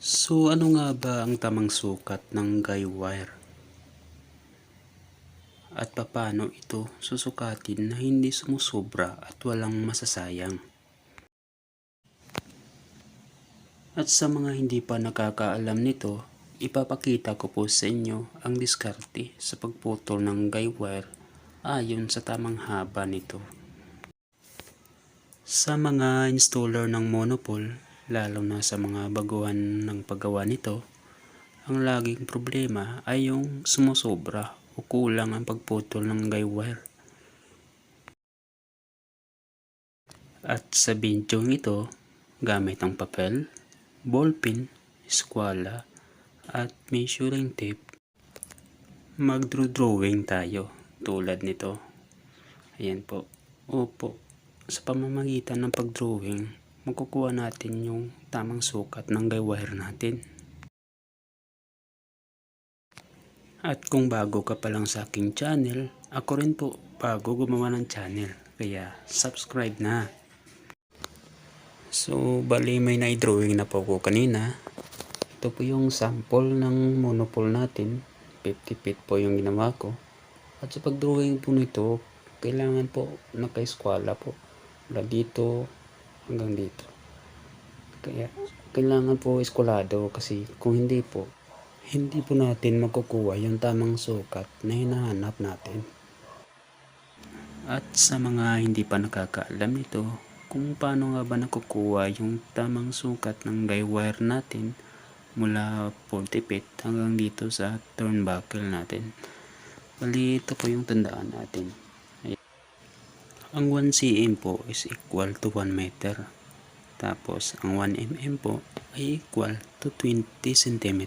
So ano nga ba ang tamang sukat ng guy wire? At paano ito susukatin na hindi sumusobra at walang masasayang? At sa mga hindi pa nakakaalam nito, ipapakita ko po sa inyo ang diskarte sa pagputol ng guy wire ayon sa tamang haba nito. Sa mga installer ng monopole, lalo na sa mga baguhan ng paggawa nito, ang laging problema ay yung sumusobra o kulang ang pagputol ng guy wire. At sa video ito, gamit ang papel, ballpen, eskwala, at measuring tape, magdro-drawing tayo tulad nito. Ayan po. Opo. Sa pamamagitan ng pagdrawing, makukuha natin yung tamang sukat ng guy wire natin. At kung bago ka pa lang sa aking channel, ako rin po bago gumawa ng channel. Kaya subscribe na. So, bali may na-drawing na po ko kanina. Ito po yung sample ng monopole natin. 50 feet po yung ginawa ko. At sa pagdrawing po nito, kailangan po naka-eskwala po. Mula dito hanggang dito. Kaya kailangan po eskwalado kasi kung hindi po, hindi po natin makukuha yung tamang sukat na hinahanap natin. At sa mga hindi pa nakakaalam nito, kung paano nga ba nakukuha yung tamang sukat ng guy wire natin mula 40 feet hanggang dito sa turnbuckle natin. Bali, ito po yung tandaan natin. Ang 1 cm po is equal to 1 meter. Tapos, ang 1 mm po ay equal to 20 cm.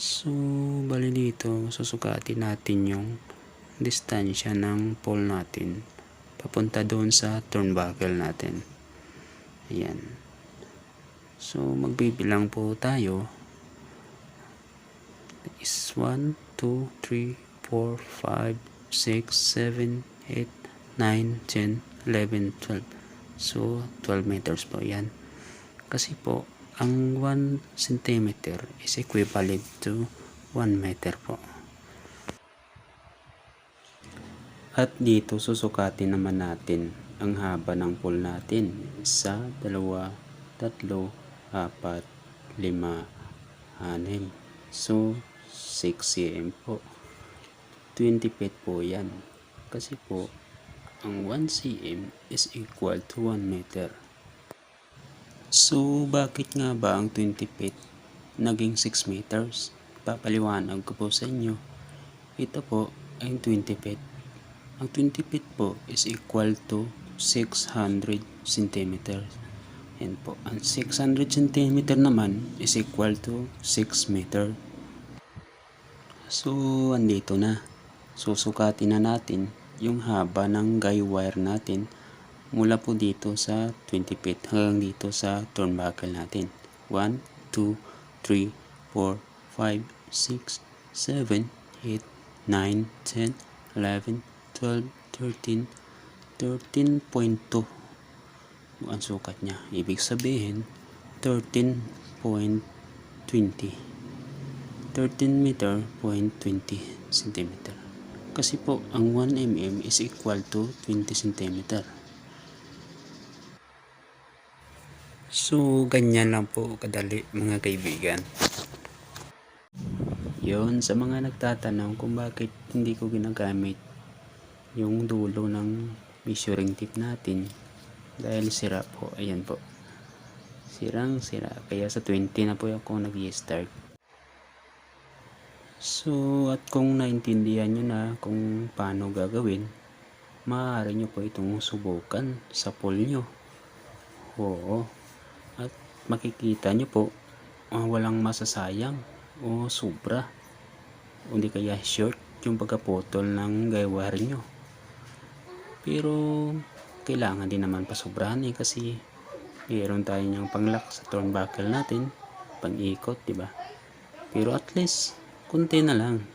So, bali dito, susukatin natin yung distansya ng pole natin papunta doon sa turnbuckle natin. Ayan. So, magbibilang po tayo is 1, 2, 3, 4, 5, 6, 7, 8, 9, 10, 11, 12. So, 12 meters po yan. Kasi po, ang 1 centimeter is equivalent to 1 meter po. At dito susukatin naman natin ang haba ng pole natin. Isa, dalawa, tatlo, apat, lima, anim. So, 6 cm po. 20 feet po yan. Kasi po, ang 1 cm is equal to 1 meter. So, bakit nga ba ang 20 feet naging 6 meters? Papaliwanag ko po sa inyo. Ito po ay 20 feet. Ang 20 feet po is equal to 600 centimeters. Yan po. Ang 600 centimeter naman is equal to 6 meter. So, andito na. Susukatin na natin yung haba ng guy wire natin mula po dito sa 20 feet hanggang dito sa turnbuckle natin. 1, 2, 3, 4, 5, 6, 7, 8, 9, 10, 11, 12, 13, 13.2 ang sukat niya. Ibig sabihin, 13.20. 13 meter point 20 centimeter. Kasi po, ang 1 mm is equal to 20 centimeter. So, ganyan lang po kadali mga kaibigan. Yon sa mga nagtatanong kung bakit hindi ko ginagamit yung dulo ng measuring tape natin dahil sira po, ayan po. Sirang sira, kaya sa 20 na po ako nag-start. So, at kung naintindihan nyo na kung paano gagawin, maaari nyo po itong subukan sa pool nyo. Oo. At makikita nyo po, ah, walang masasayang o sobra. O di kaya short yung pagkaputol ng guy wire nyo. Pero, kailangan din naman pasobrahan eh kasi mayroon tayo niyang panglock sa turnbuckle natin, pang-ikot, ba? Pero at least, kunti na lang.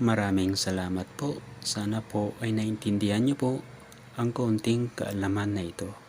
Maraming salamat po. Sana po ay naintindihan niyo po ang konting kaalaman na ito.